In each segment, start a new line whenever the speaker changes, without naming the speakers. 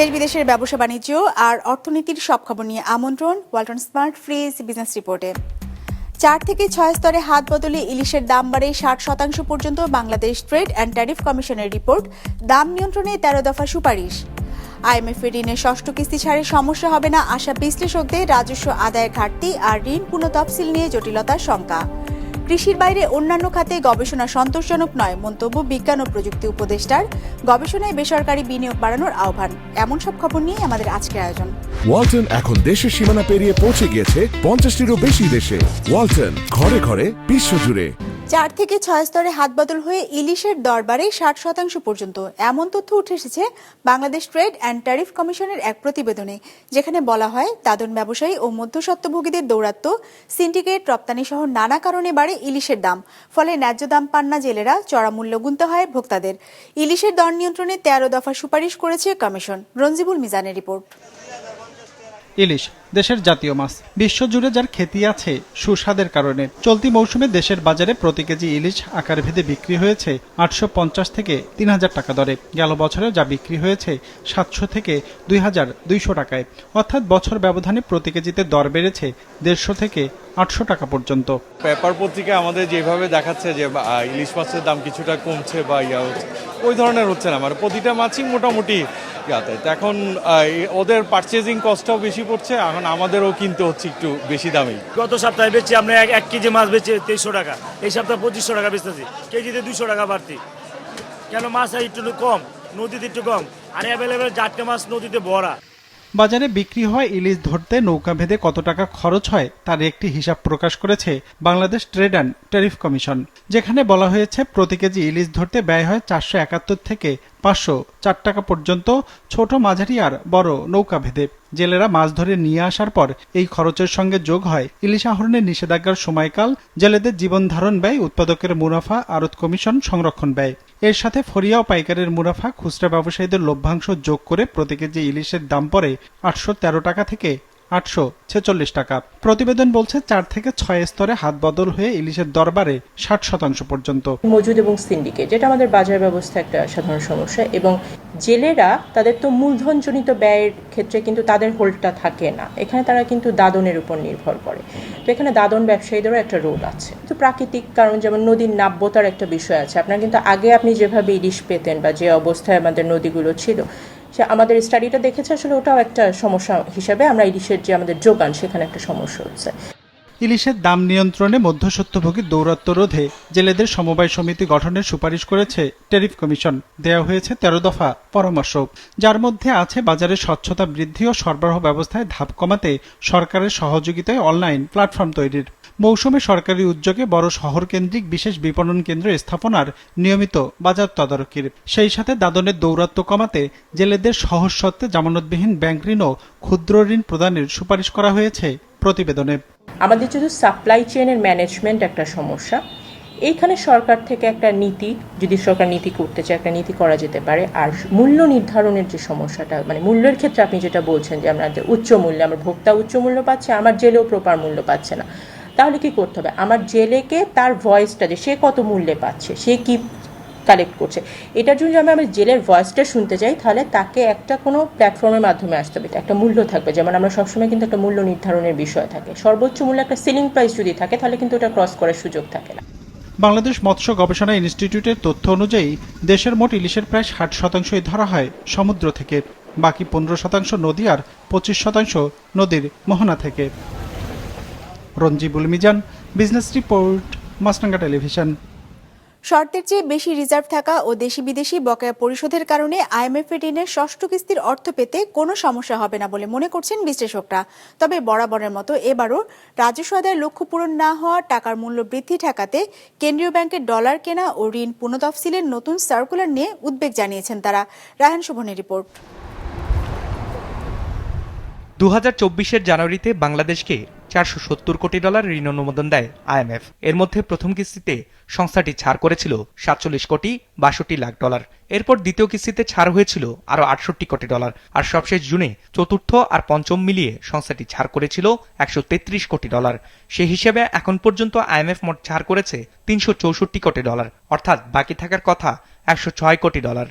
দেশ বিদেশের ব্যবসা বাণিজ্য আর অর্থনীতির সব খবর নিয়ে আমন্ত্রণ ওয়ালটন স্মার্ট ফ্রিজ বিজনেস রিপোর্টে। চার থেকে ছয় স্তরে হাত বদলে ইলিশের দাম বাড়ে ষাট শতাংশ পর্যন্ত বাংলাদেশ ট্রেড অ্যান্ড ট্যারিফ কমিশনের রিপোর্ট। দাম নিয়ন্ত্রণে তেরো দফা সুপারিশ। আইএমএফ ঋণের ষষ্ঠ কিস্তি ছাড়ে সমস্যা হবে না আশা বিশ্লেষকদের রাজস্ব আদায়ের ঘাটতি আর ঋণ পুনঃ তফসিল নিয়ে জটিলতার শঙ্কা। কৃষির বাইরে অন্যান্য খাতে গবেষণা সন্তোষজনক নয় মন্তব্য বিজ্ঞান ও প্রযুক্তি উপদেষ্টার। গবেষণায় বেসরকারি বিনিয়োগ বাড়ানোর আহ্বান। এমন সব খবর নিয়ে আমাদের আজকের আয়োজন।
ওয়ালটন এখন দেশের সীমানা পেরিয়ে পৌঁছে গিয়েছে পঞ্চাশটিরও বেশি দেশে। ওয়ালটন ঘরে ঘরে বিশ্বজুড়ে।
চার থেকে ছয় স্তরে হাত বদল হয়ে ইলিশের দরবারে ষাট শতাংশ পর্যন্ত। এমন তথ্য উঠে এসেছে বাংলাদেশ ট্রেড অ্যান্ড ট্যারিফ কমিশনের এক প্রতিবেদনে, যেখানে বলা হয় দাদন ব্যবসায়ী ও মধ্যস্বত্বভোগীদের দৌরাত্ম সিন্ডিকেট রপ্তানি সহ নানা কারণে বাড়ে ইলিশের দাম, ফলে ন্যায্য দাম পান না জেলেরা, চড়া মূল্য গুনতে হয় ভোক্তাদের। ইলিশের দর নিয়ন্ত্রণে তেরো দফা সুপারিশ করেছে কমিশন। রঞ্জিবুল মিজানের রিপোর্ট।
ইলিশ দেশের জাতীয় মাছ। বিশ্বজুড়ে যার খ্যাতি আছে, সুস্বাদের কারণে। চলতি মৌসুমে দেশের বাজারে প্রতি কেজি ইলিশ আকার ভেদে বিক্রি হয়েছে আটশো পঞ্চাশ থেকে তিন হাজার টাকা দরে। গেল বছরে যা বিক্রি হয়েছে সাতশো থেকে দুই হাজার দুইশো টাকায়। অর্থাৎ বছর ব্যবধানে প্রতি কেজিতে দর বেড়েছে দেড়শো থেকে আটশো টাকা পর্যন্ত।
পেপার পত্রিকা আমাদের যেভাবে দেখাচ্ছে যে ইলিশ মাছের দাম কিছুটা কমছে বা ইয়া হচ্ছে, ওই ধরনের হচ্ছে না। মানে প্রতিটা মাছই মোটামুটি ইয়াতে। এখন ওদের পারচেজিং কস্টটাও বেশি পড়ছে, এখন আমাদেরও কিনতে হচ্ছে একটু বেশি দামে।
গত সপ্তাহে বেচছি আমরা এক এক কেজি মাছ বেচে তেইশশো টাকা। এই সপ্তাহে পঁচিশশো টাকা বেচতেছি। কেজিতে দুশো টাকা বাড়তি। কেন মাছ একটু কম, নদীতে একটু কম। আর অ্যাভেলেবেল চারটে মাছ নদীতে ভরা।
বাজারে বিক্রি হয় ইলিশ ধরতে নৌকা ভেদে কত টাকা খরচ হয়, তার একটি হিসাব প্রকাশ করেছে Bangladesh trade and tariff commission, যেখানে বলা হয়েছে প্রতি কেজি ইলিশ ধরতে ব্যয় হয় চারশো একাত্তর থেকে পাঁচশো চার টাকা পর্যন্ত ছোট মাঝারি আর বড় নৌকা ভেদে। জেলেরা মাছ ধরে নিয়ে আসার পর এই খরচের সঙ্গে যোগ হয় ইলিশ আহরণের নিষেধাজ্ঞার সময়কাল, জেলেদের জীবন ধারণ ব্যয়, উৎপাদকের মুনাফা, আড়ত কমিশন সংরক্ষণ ব্যয়। এর সাথে ফরিয়া ও পাইকারের মুনাফা, খুচরা ব্যবসায়ীদের লভ্যাংশ যোগ করে প্রতি কেজি ইলিশের দাম পড়ে আটশো তেরো টাকা থেকে আটশো ছেচল্লিশ টাকা। প্রতিবেদন বলছে চার থেকে ছয় স্তরে হাত বদল হয়ে ইলিশের দরবারে ষাট শতাংশ পর্যন্ত।
মজুদ এবং সিন্ডিকেট, যেটা আমাদের বাজার ব্যবস্থা একটা সাধারণ সমস্যা এবং জেলেরা তাদের তো মূলধনজনিত ব্যয়ের ক্ষেত্রে কিন্তু তাদের হোল্ডটা থাকে না। এখানে তারা কিন্তু দাদনের উপর নির্ভর করে। তো এখানে দাদন ব্যবসায়ীদেরও একটা রোল আছে। তো প্রাকৃতিক কারণ, যেমন নদীর নাব্যতার একটা বিষয় আছে। আপনার কিন্তু আগে আপনি যেভাবে ইলিশ পেতেন বা যে অবস্থায় আমাদের নদীগুলো ছিল সে আমাদের স্টাডিটা দেখেছে, আসলে ওটাও একটা সমস্যা হিসাবে আমরা ইলিশের যে আমাদের যোগান, সেখানে একটা সমস্যা হচ্ছে।
ইলিশের দাম নিয়ন্ত্রণে মধ্যস্বত্বভোগীর দৌরাত্ম রোধে জেলেদের সমবায় সমিতি গঠনের সুপারিশ করেছে ট্যারিফ কমিশন। দেওয়া হয়েছে তেরো দফা পরামর্শ, যার মধ্যে আছে বাজারে স্বচ্ছতা বৃদ্ধি ও সরবরাহ ব্যবস্থায় ধাপ কমাতে সরকারের সহযোগিতায় অনলাইন প্ল্যাটফর্ম তৈরির। মৌসুমে সরকারি উদ্যোগে বড় শহর কেন্দ্রিক বিশেষ বিপণন কেন্দ্র স্থাপনার নিয়মিত বাজার তদারকির। সেই সাথে দাদনের দৌরাত্ম কমাতে জেলেদের সহজ সত্ত্বে জামানতবিহীন ব্যাংক ঋণ ও ক্ষুদ্র ঋণ প্রদানের সুপারিশ করা হয়েছে প্রতিবেদনে।
আমাদের শুধু সাপ্লাই চেনের ম্যানেজমেন্ট একটা সমস্যা, এইখানে সরকার থেকে একটা নীতি, যদি সরকার নীতি করতে চায়, একটা নীতি করা যেতে পারে। আর মূল্য নির্ধারণের যে সমস্যাটা মানে মূল্যের ক্ষেত্রে আপনি যেটা বলছেন যে আমরা উচ্চ মূল্যে, আমার ভোক্তা উচ্চ মূল্য পাচ্ছে, আমার জেলেও প্রপার মূল্য পাচ্ছে না। তাহলে কি করতে হবে? আমার জেলেকে তার ভয়েসটা যে, সে কত মূল্যে পাচ্ছে? সে কি কালেক্ট করছে? এটার জন্য আমি আমার জেলের ভয়েসটা শুনতে চাই তাহলে তাকে একটা কোনো প্ল্যাটফর্মের মাধ্যমে আসতে হবে। একটা মূল্য থাকবে। যেমন আমরা সবসময় কিন্তু একটা মূল্য নির্ধারণের বিষয় থাকে। সর্বোচ্চ মূল্য একটা সিলিং প্রাইস যদি থাকে, তাহলে কিন্তু ওটা ক্রস করার সুযোগ থাকে না।
বাংলাদেশ মৎস্য গবেষণা ইনস্টিটিউটের তথ্য অনুযায়ী, দেশের মোট ইলিশের প্রায় ষাট শতাংশই ধরা হয় সমুদ্র থেকে। বাকি পনেরো শতাংশ নদী আর পঁচিশ শতাংশ নদীর মোহনা থেকে। Ranjibul Mizan business report Maasranga television.
শর্তের চেয়ে বেশি রিজার্ভ থাকা ও দেশি বিদেশি বকেয়া পরিশোধের কারণে আইএমএফ ঋণের ষষ্ঠ কিস্তির অর্থ পেতে কোনো সমস্যা হবে না বলে মনে করছেন বিশ্লেষকরা। তবে বরাবরের মতো এবারও রাজস্ব আদায়ের লক্ষ্য পূরণ না হওয়া টাকার মূল্য বৃদ্ধি ঠেকাতে কেন্দ্রীয় ব্যাংকের ডলার কেনা ও ঋণ পুনঃতফসিলের নতুন সার্কুলার নিয়ে উদ্বেগ জানিয়েছেন তারা। রায়হান শোভনের রিপোর্ট।
দু হাজার চব্বিশের জানুয়ারিতে বাংলাদেশকে চারশো সত্তর কোটি ডলার ঋণ অনুমোদন দেয় আইএমএফ এর মধ্যে প্রথম কিস্তিতে সংস্থাটি ছাড় করেছিল সাতচল্লিশ কোটি বাষট্টি লাখ ডলার। এরপর দ্বিতীয় কিস্তিতে ছাড় হয়েছিল আরও আটষট্টি কোটি ডলার। আর সবশেষ জুনে চতুর্থ আর পঞ্চম মিলিয়ে সংস্থাটি ছাড় করেছিল একশো তেত্রিশ কোটি ডলার। সেই হিসেবে এখন পর্যন্ত আইএমএফ মোট ছাড় করেছে তিনশো চৌষট্টি কোটি ডলার। অর্থাৎ বাকি থাকার কথা একশো ছয় কোটি ডলার।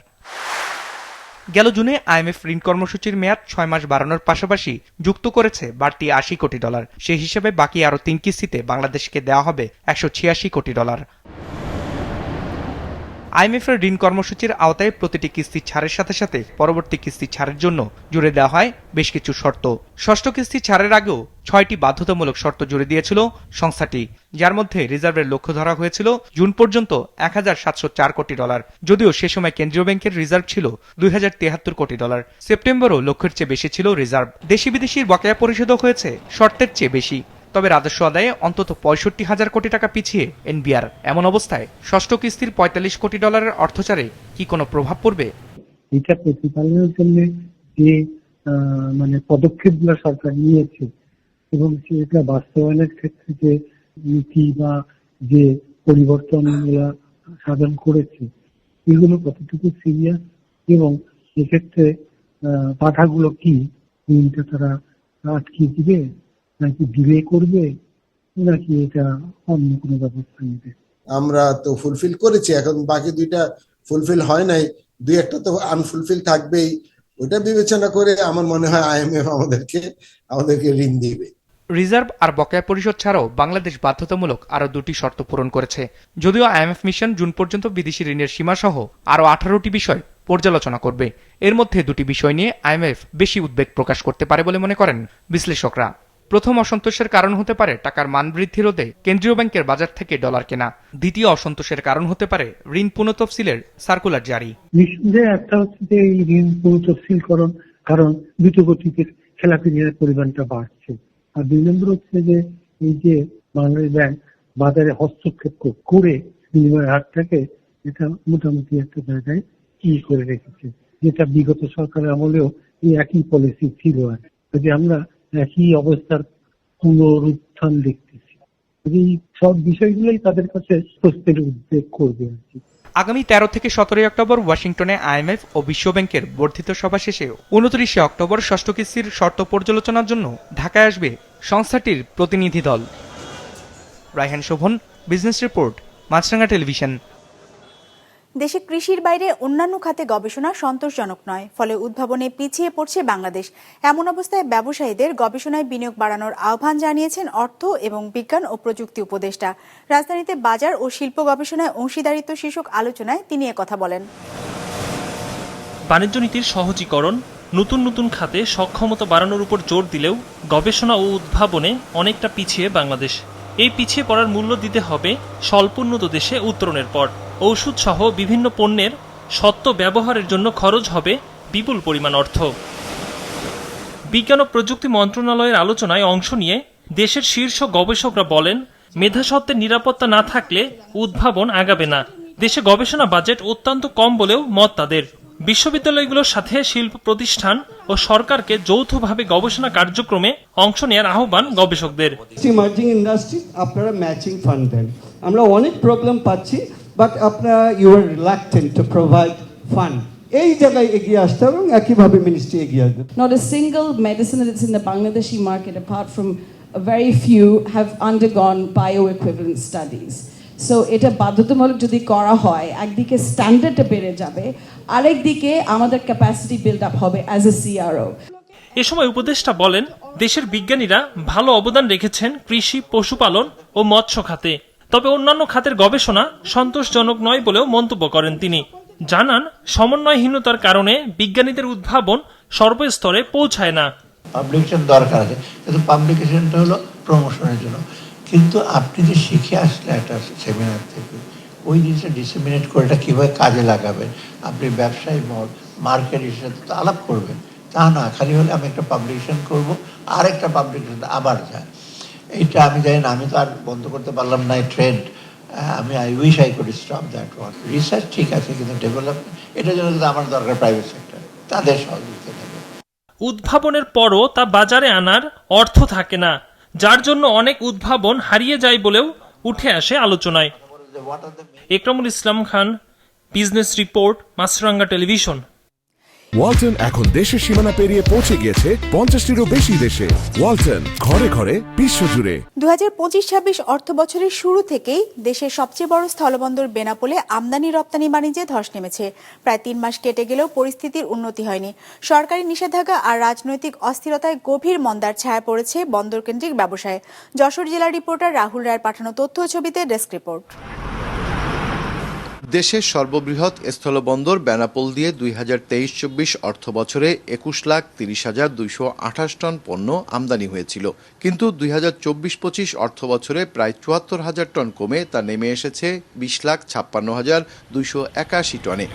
গেল জুনে আইএমএফ ঋণ কর্মসূচির মেয়াদ ছয় মাস বাড়ানোর পাশাপাশি যুক্ত করেছে বাড়তি আশি কোটি ডলার। সে হিসেবে বাকি আরও তিন কিস্তিতে বাংলাদেশকে দেওয়া হবে একশো ছিয়াশি কোটি ডলার। আইএমএফ এর ঋণ কর্মসূচির আওতায় প্রতিটি কিস্তি ছাড়ের সাথে সাথে পরবর্তী কিস্তি ছাড়ের জন্য জুড়ে দেওয়া হয় বেশ কিছু শর্ত। ষষ্ঠ কিস্তি ছাড়ের আগেও ছয়টি বাধ্যতামূলক শর্ত জুড়ে দিয়েছিল সংস্থাটি, যার মধ্যে রিজার্ভের লক্ষ্য ধরা হয়েছিল জুন পর্যন্ত এক হাজার সাতশো চার কোটি ডলার, যদিও সে সময় কেন্দ্রীয় ব্যাংকের রিজার্ভ ছিল দুই কোটি ডলার। সেপ্টেম্বরও লক্ষ্যের চেয়ে বেশি ছিল রিজার্ভ। দেশি বিদেশির বকেয়া পরিশোধও হয়েছে, শর্তের চেয়ে বেশি। তবে রাজস্ব আদায়ে অন্তত পঁয়ষট্টি হাজার কোটি টাকা পিছিয়ে এনবিআর। এমন অবস্থায় ষষ্ঠ কিস্তির পঁয়তাল্লিশ কোটি ডলারের অর্থচারে কি কোনো প্রভাব পড়বে?
এটা প্রতিপালনের জন্য যে মানে পদক্ষেপগুলো সরকার নিয়েছে এবং সেটা বাস্তবায়নের ক্ষেত্রে যে নীতি বা যে পরিবর্তনগুলো সাধন করেছে, এগুলো কতটুকু সিরিয়াস এবং এক্ষেত্রে বাধাগুলো কি তারা আটকে দিবে? নাকি ডিলে করবে নাকি এটা অন্য কোনো ব্যবস্থা নেবে
আমরা তো ফুলফিল করেছি এখন বাকি দুইটা ফুলফিল হয় নাই দুই একটা তো আনফুলফিল থাকবেই। ওইটা বিবেচনা করে আমার মনে হয় আইএমএফ আমাদেরকে আমাদেরকে ঋণ দিবে।
রিজার্ভ আর বকেয়া পরিশোধ ছাড়াও বাংলাদেশ বাধ্যতামূলক আরও দুটি শর্ত পূরণ করেছে। যদিও আইএমএফ মিশন জুন পর্যন্ত বিদেশি ঋণের সীমা সহ আরও আঠারোটি বিষয় পর্যালোচনা করবে। এর মধ্যে দুটি বিষয় নিয়ে আইএমএফ বেশি উদ্বেগ প্রকাশ করতে পারে বলে মনে করেন বিশ্লেষকরা। প্রথম অসন্তোষের কারণ হতে পারে টাকার মান বৃদ্ধি রোধে কেন্দ্রীয় ব্যাংকের বাজার থেকে ডলার কেনা। দ্বিতীয় অসন্তোষের কারণ হতে পারে ঋণ পুনঃতফসিলের সার্কুলার জারি।
নিঃসন্দেহে একটা হচ্ছে যে এই ঋণ পুনঃতফসিলকরণ, কারণ দ্রুত গতিতে খেলাপি ঋণের পরিমাণটা বাড়ছে। আর দুই নম্বর হচ্ছে যে এই যে বাংলাদেশ ব্যাংক বাজারে হস্তক্ষেপ করে বিনিময় হারটাকে এটা মোটামুটি একটা জায়গায় কি করে রেখেছে। যেটা বিগত সরকারের আমলেও এই একই পলিসি ছিল আর। যদি আমরা একই অবস্থার পুনরুত্থান দেখতেছি। এই সব বিষয়গুলোই তাদের কাছে স্বস্তির উদ্বেগ করবে আর কি।
আগামী তেরো থেকে সতেরোই অক্টোবর ওয়াশিংটনে আইএমএফ ও বিশ্বব্যাংকের বর্ধিত সভা শেষে উনত্রিশে অক্টোবর ষষ্ঠ কিস্তির শর্ত পর্যালোচনার জন্য ঢাকায় আসবে সংস্থাটির প্রতিনিধি দল। Raihan Shovon, business report, Maasranga television.
দেশে কৃষির বাইরে অন্যান্য খাতে গবেষণা সন্তোষজনক নয়, ফলে উদ্ভাবনে পিছিয়ে পড়ছে বাংলাদেশ। এমন অবস্থায় ব্যবসায়ীদের গবেষণায় বিনিয়োগ বাড়ানোর আহ্বান জানিয়েছেন অর্থ এবং বিজ্ঞান ও প্রযুক্তি উপদেষ্টা। রাজধানীতে বাজার ও শিল্প গবেষণায় অংশীদারিত্ব শীর্ষক আলোচনায় তিনি কথা বলেন।
বাণিজ্য নীতির সহজীকরণ, নতুন নতুন খাতে সক্ষমতা বাড়ানোর উপর জোর দিলেও গবেষণা ও উদ্ভাবনে অনেকটা পিছিয়ে বাংলাদেশ। এই পিছিয়ে পড়ার মূল্য দিতে হবে স্বল্পোন্নত দেশে উত্তরণের পর। ঔষধ সহ বিভিন্ন পণ্যের সত্য ব্যবহারের জন্য খরচ হবে বিপুল পরিমাণ অর্থ। বিজ্ঞান ও প্রযুক্তি মন্ত্রণালয়ের আলোচনায় অংশ নিয়ে দেশের শীর্ষ গবেষকরা বলেন মেধাসত্ত্বের নিরাপত্তা না থাকলে উদ্ভাবন আগাবে না। দেশে গবেষণা বাজেট অত্যন্ত কম বলেও মত তাদের। বিশ্ববিদ্যালয়গুলোর সাথে শিল্প প্রতিষ্ঠান ও সরকারকে যৌথভাবে গবেষণা কার্যক্রমে অংশ নেওয়ার আহ্বান গবেষকদের।
ইমার্জিং ইন্ডাস্ট্রি আপনারা ম্যাচিং ফান্ড দেন। আমরা অনেক প্রবলেম পাচ্ছি। বাট আপনারা you are reluctant to provide fund এই জায়গায় এগিয়ে আসতে হবে এবং একইভাবে মিনিস্ট্রি এগিয়ে আসবে।
Not a single medicine that's in the Bangladeshi market, apart from a very few, have undergone bioequivalent studies so এটা বাধ্যতামূলক যদি করা হয় একদিকে স্ট্যান্ডার্ডটা বেড়ে যাবে আরেকদিকে আমাদের ক্যাপাসিটি বিল্ড আপ হবে অ্যাজ এ সিআরও
এ সময় উপদেষ্টা বলেন দেশের বিজ্ঞানীরা ভালো অবদান রেখেছেন কৃষি পশুপালন ও মৎস্য খাতে। তবে অন্যান্য খাতের গবেষণা সন্তোষজনক নয় বলেও মন্তব্য করেন তিনি। জানান, সমন্বয়হীনতার কারণে বিজ্ঞানীদের উদ্ভাবন সর্বস্তরে পৌঁছায় না।
পাবলিকেশন দরকার আছে, কিন্তু পাবলিকেশনটা হলো প্রমোশনের জন্য। কিন্তু আপনি যে শিখে আসলে একটা সেমিনার থেকে, ওই জিনিসটা ডিসেমিনেট করে এটা কীভাবে কাজে লাগাবেন? আপনি ব্যবসায়ী মত মার্কেটের সাথে তো আলাপ করবেন। তা না, খালি হলে আমি একটা পাবলিকেশন করব আর একটা পাবলিকেশন আবার যায় এইটা আমি জানি না আমি তো আর বন্ধ করতে পারলাম না এই ট্রেন্ড আমি I wish I could stop that one research ঠিক আছে কিন্তু ডেভেলপমেন্ট এটার জন্য কিন্তু আমার দরকার প্রাইভেট সেক্টর তাদের সহযোগিতা
উদ্ভাবনের পরও তা বাজারে আনার অর্থ থাকে না যার জন্য অনেক উদ্ভাবন হারিয়ে যায় বলেও উঠে আসে আলোচনায়। Ekramul Islam Khan business report Maasranga television
Walton এখন দেশের সীমানা পেরিয়ে পৌঁছে গিয়েছে পঞ্চাশটিরও বেশি দেশে। ওয়ালটন, ঘরে ঘরে, বিশ্বজুড়ে।
দু হাজার পঁচিশ ছাব্বিশ অর্থ বছরের শুরু থেকেই দেশের সবচেয়ে বড় স্থলবন্দর বেনাপোলে আমদানি, রপ্তানি, বাণিজ্যে ধস নেমেছে। প্রায় তিন মাস কেটে গেলেও পরিস্থিতির উন্নতি হয়নি। সরকারি নিষেধাজ্ঞা আর রাজনৈতিক অস্থিরতায় গভীর মন্দার ছায়া পড়েছে বন্দরকেন্দ্রিক ব্যবসায়। যশোর জেলা রিপোর্টার রাহুল রায়ের পাঠানো তথ্য ছবিতে ডেস্ক রিপোর্ট।
দেশের সর্ববৃহৎ স্থলবন্দর বেনাপোল দিয়ে দুই হাজার তেইশ চব্বিশ অর্থ বছরে একুশ লাখ তিরিশ হাজার দুইশো আঠাশ টন পণ্য আমদানি হয়েছিল। কিন্তু দুই হাজার চব্বিশ পঁচিশ অর্থ বছরে প্রায় চুয়াত্তর হাজার টন কমে তা নেমে এসেছে বিশ লাখ ছাপ্পান্ন হাজার দুইশো একাশি টনে।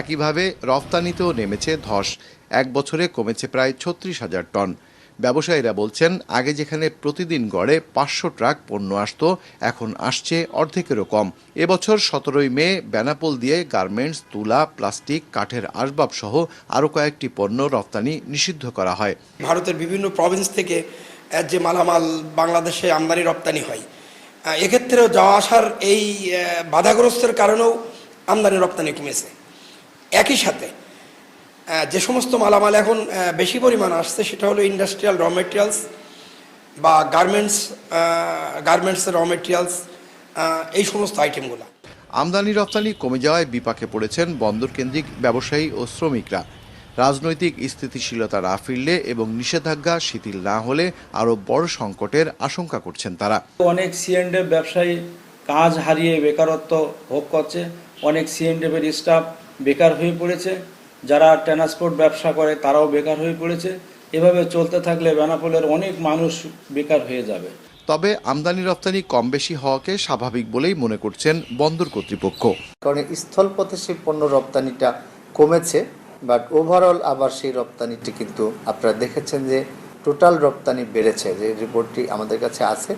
একইভাবে রফতানিতেও নেমেছে ধস। এক বছরে কমেছে প্রায় ছত্রিশ হাজার টন। ব্যবসায়ীরা বলছেন, আগে যেখানে প্রতিদিন গড়ে পাঁচশো ট্রাক পণ্য আসতো, এখন আসছে অর্ধেকেরও কম। এবছর সতেরোই মে বেনাপোল দিয়ে গার্মেন্টস, তুলা, প্লাস্টিক, কাঠের আসবাব সহ আরও কয়েকটি পণ্য রপ্তানি নিষিদ্ধ করা হয়।
ভারতের বিভিন্ন প্রভিন্স থেকে যে মালামাল বাংলাদেশে আমদানি, রপ্তানি হয়। এক্ষেত্রেও যাওয়া আসার এই বাধাগ্রস্তের কারণেও আমদানি, রপ্তানি কমেছে। একই সাথে যে সমস্ত মালামাল এখন বেশি পরিমাণ আসছে সেটা হলো ইন্ডাস্ট্রিয়াল র মেটেরিয়ালস বা গার্মেন্টস গার্মেন্টসের র মেটেরিয়ালস এই সমস্ত আইটেমগুলো
আমদানি রপ্তানি কমে যাওয়ায় বিপাকে পড়েছেন বন্দরকেন্দ্রিক ব্যবসায়ী ও শ্রমিকরা। রাজনৈতিক স্থিতিশীলতা না ফিরলে এবং নিষেধাজ্ঞা শিথিল না হলে আরও বড় সংকটের আশঙ্কা করছেন তারা।
অনেক সিএনডেফ ব্যবসায়ী কাজ হারিয়ে বেকারত্ব ভোগ করছে। অনেক সিএনডেফের স্টাফ বেকার হয়ে পড়েছে। যারা ট্রান্সপোর্ট ব্যবসা করে তারাও বেকার হয়ে পড়েছে। এভাবে চলতে থাকলে বেনাপোলের অনেক মানুষ বেকার হয়ে যাবে।
তবে আমদানি রপ্তানি কম বেশি হওয়াকে স্বাভাবিক বলেই মনে করছেন বন্দর কর্তৃপক্ষ।
কারণ স্থলপথে সেই পণ্য রপ্তানিটা কমেছে বাট ওভারঅল আবার সেই রপ্তানিটি কিন্তু আপনারা দেখেছেন যে টোটাল রপ্তানি বেড়েছে। যে রিপোর্টটি আমাদের কাছে আছে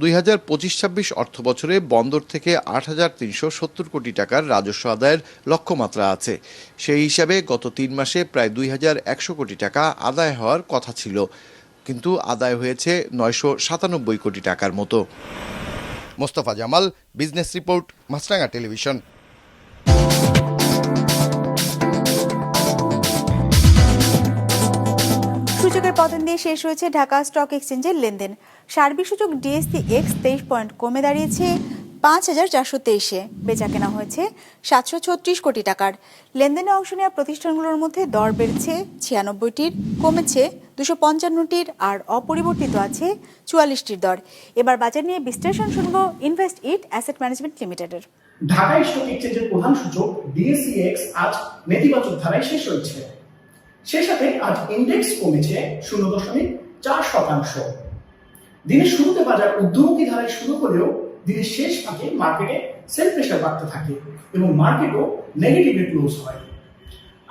দুই হাজার পঁচিশ ছাব্বিশ অর্থ বছরে বন্দর থেকে আট হাজার তিনশো সত্তর কোটি টাকার রাজস্ব আদায়ের লক্ষ্যমাত্রা আছে। সেই হিসাবে গত তিন মাসে প্রায় দুই হাজার একশো কোটি টাকা আদায় হওয়ার কথা ছিল। কিন্তু আদায় হয়েছে নয়শো সাতানব্বই কোটি টাকার মতো। Mostafa Jamal, business report Maasranga television.
সূচকের পতন দিয়ে শেষ হয়েছে ঢাকা স্টক এক্সচেঞ্জের লেনদেন। সার্বিক সূচক ডিএসসি এক্স তেইশ পয়েন্ট কমে দাঁড়িয়েছে পাঁচ হাজার চারশো তেইশে। বেচা কেনা হয়েছে সাতশো ছত্রিশ কোটি টাকার। লেনদেনে অংশ নেওয়া প্রতিষ্ঠানগুলোর মধ্যে দর বেড়েছে ছিয়ানব্বইটির, কমেছে দুশো পঞ্চান্নটির আর অপরিবর্তিত আছে চুয়াল্লিশটির দর। এবার বাজার নিয়ে বিশ্লেষণ শুনব ইনভেস্ট ইট অ্যাসেট ম্যানেজমেন্ট লিমিটেডের।
ঢাকা স্টক এক্সচেঞ্জের প্রধান সূচক আজ নেতিবাচক ধারায় শেষ হয়েছে। সেই সাথে আজ ইন্ডেক্স কমেছে শূন্য দশমিক চার শতাংশ। দিনের শুরুতে বাজার ঊর্ধ্বমুখী ধারায় শুরু হলেও দিনের শেষ ভাগে মার্কেটে সেল প্রেশার বাড়তে থাকে এবং মার্কেটও নেগেটিভে ক্লোজ হয়।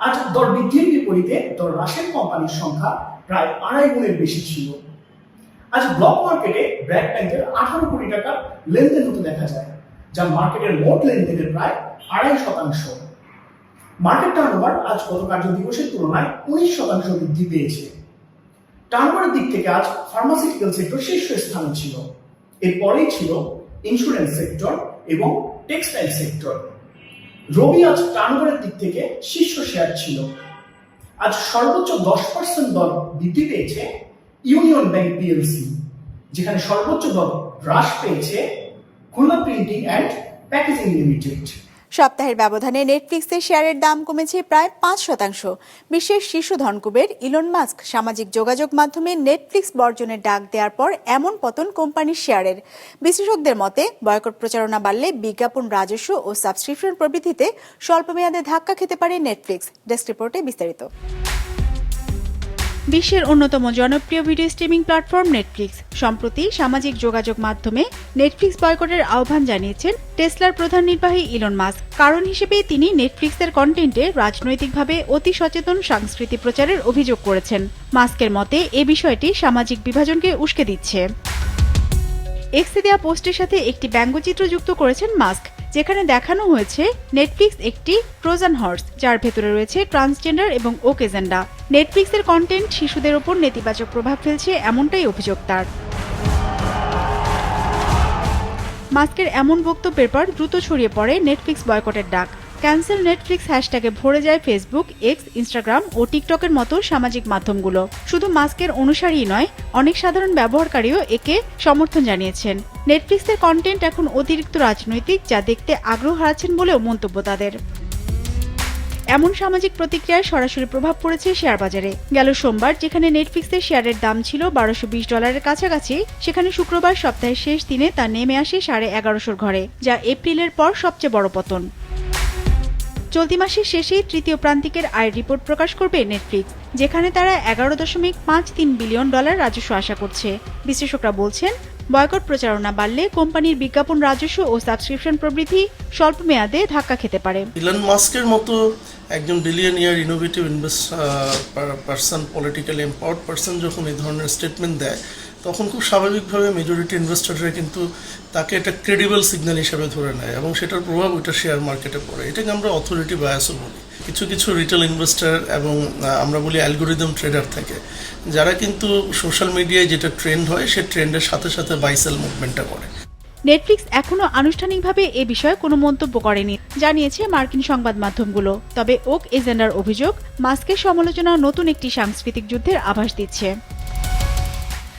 আজ দর বৃদ্ধির বিপরীতে দর হ্রাসের কোম্পানির সংখ্যা প্রায় আড়াই গুণের বেশি ছিল। আজ ব্লক মার্কেটে ব্র্যাক ব্যাংকের আঠারো কোটি টাকার লেনদেন হতে দেখা যায়, যা মার্কেটের মোট লেনদেনের প্রায় আড়াই শতাংশ। মার্কেট টার্নওভার আজ গত কার্য দিবসের তুলনায় উনিশ শতাংশ বৃদ্ধি পেয়েছে। টার্নওভারের দিক থেকে আজ ফার্মাসিউটিক্যাল সেক্টর শীর্ষ স্থানে ছিল। এরপরেই ছিল ইন্স্যুরেন্স সেক্টর এবং টেক্সটাইল সেক্টর রবি আজ টার্নওভারের দিক থেকে শীর্ষ শেয়ার ছিল। আজ সর্বোচ্চ দশ পার্সেন্ট দর বৃদ্ধি পেয়েছে ইউনিয়ন ব্যাংক পিএলসি যেখানে সর্বোচ্চ দর হ্রাস পেয়েছে Khulna printing and packaging limited
সপ্তাহের ব্যবধানে নেটফ্লিক্সের শেয়ারের দাম কমেছে প্রায় পাঁচ শতাংশ। বিশ্বের শিশু ধনকুবের ইলন মাস্ক সামাজিক যোগাযোগ মাধ্যমে নেটফ্লিক্স বর্জনের ডাক দেওয়ার পর এমন পতন কোম্পানির শেয়ারের। বিশেষজ্ঞদের মতে, বয়কট প্রচারণা বাড়লে বিজ্ঞাপন রাজস্ব ও সাবস্ক্রিপশন প্রবৃদ্ধিতে স্বল্পমেয়াদে ধাক্কা খেতে পারে নেটফ্লিক্স ডেস্ক রিপোর্টে বিস্তারিত। বিশ্বের অন্যতম জনপ্রিয় ভিডিও স্ট্রিমিং প্ল্যাটফর্ম নেটফ্লিক্স সম্প্রতি সামাজিক যোগাযোগ মাধ্যমে নেটফ্লিক্স বয়কটের আহ্বান জানিয়েছেন টেসলার প্রধান নির্বাহী ইলন মাস্ক কারণ হিসেবে তিনি নেটফ্লিক্সের কন্টেন্টে রাজনৈতিকভাবে অতি সচেতন সংস্কৃতি প্রচারের অভিযোগ করেছেন। মাস্কের মতে, এ বিষয়টি সামাজিক বিভাজনকে উস্কে দিচ্ছে। এক্সে দেওয়া পোস্টের সাথে একটি ব্যঙ্গচিত্র যুক্ত করেছেন মাস্ক যেখানে দেখানো হয়েছে নেটফ্লিক্স একটি ট্রোজান হর্স যার ভেতরে রয়েছে ট্রান্সজেন্ডার এবং ওক এজেন্ডা নেটফ্লিক্সের কন্টেন্ট শিশুদের ওপর নেতিবাচক প্রভাব ফেলছে এমনটাই অভিযোগ তার। মাস্কের এমন বক্তব্যের পর দ্রুত ছড়িয়ে পড়ে নেটফ্লিক্স বয়কটের ডাক। ক্যান্সেল নেটফ্লিক্স হ্যাশট্যাগে ভরে যায় ফেসবুক, এক্স, ইনস্টাগ্রাম ও টিকটকের মতো সামাজিক মাধ্যমগুলো। শুধু মাস্কের অনুসারী নয়, অনেক সাধারণ ব্যবহারকারীও একে সমর্থন জানিয়েছেন। নেটফ্লিক্সের কন্টেন্ট এখন অতিরিক্ত রাজনৈতিক, যা দেখতে আগ্রহ হারাচ্ছেন বলেও মন্তব্য তাদের। এমন সামাজিক প্রতিক্রিয়ায় সরাসরি প্রভাব পড়েছে শেয়ার বাজারে গেল সোমবার, যেখানে নেটফ্লিক্সের শেয়ারের দাম ছিল বারোশো বিশ ডলারের কাছাকাছি, সেখানে শুক্রবার সপ্তাহের শেষ দিনে তা নেমে আসে সাড়ে এগারোশোর ঘরে, যা এপ্রিলের পর সবচেয়ে বড় পতন। চলতি মাসের শেষেই তৃতীয় প্রান্তিকের আয় রিপোর্ট প্রকাশ করবে নেটফ্লিক্স, যেখানে তারা এগারো দশমিক পাঁচ তিন বিলিয়ন ডলার রাজস্ব আশা করছে। বিশ্লেষকরা বলছেন, বয়কট প্রচারণা বাড়লে কোম্পানির বিজ্ঞাপন রাজস্ব ও সাবস্ক্রিপশন প্রবৃদ্ধি স্বল্প মেয়াদে ধাক্কা খেতে পারে।
ইলন মাস্কের মতো একজন billionaire innovative invest person politically empowered person যখন এই ধরনের স্টেটমেন্ট দেয় তখন খুব স্বাভাবিকভাবে মেজরিটি ইনভেস্টররা কিন্তু তাকে একটা ক্রেডিবল সিগন্যাল হিসেবে ধরে নেয় এবং সেটার প্রভাব ওইটা শেয়ার মার্কেটে পড়ে। এটাকে আমরা অথরিটি বায়াসও বলি। কিছু কিছু রিটেল ইনভেস্টর এবং আমরা বলি অ্যালগোরিদম ট্রেডার থাকে, যারা কিন্তু সোশ্যাল মিডিয়ায় যেটা ট্রেন্ড হয়, সে ট্রেন্ডের সাথে সাথে বাইসেল মুভমেন্টটা করে।
নেটফ্লিক্স এখনও আনুষ্ঠানিকভাবে এ বিষয়ে কোনো মন্তব্য করেনি। জানিয়েছে মার্কিন সংবাদ মাধ্যমগুলো। তবে ওক এজেন্ডার অভিযোগ, মাস্কের সমালোচনা নতুন একটি সাংস্কৃতিক যুদ্ধের আভাস দিচ্ছে।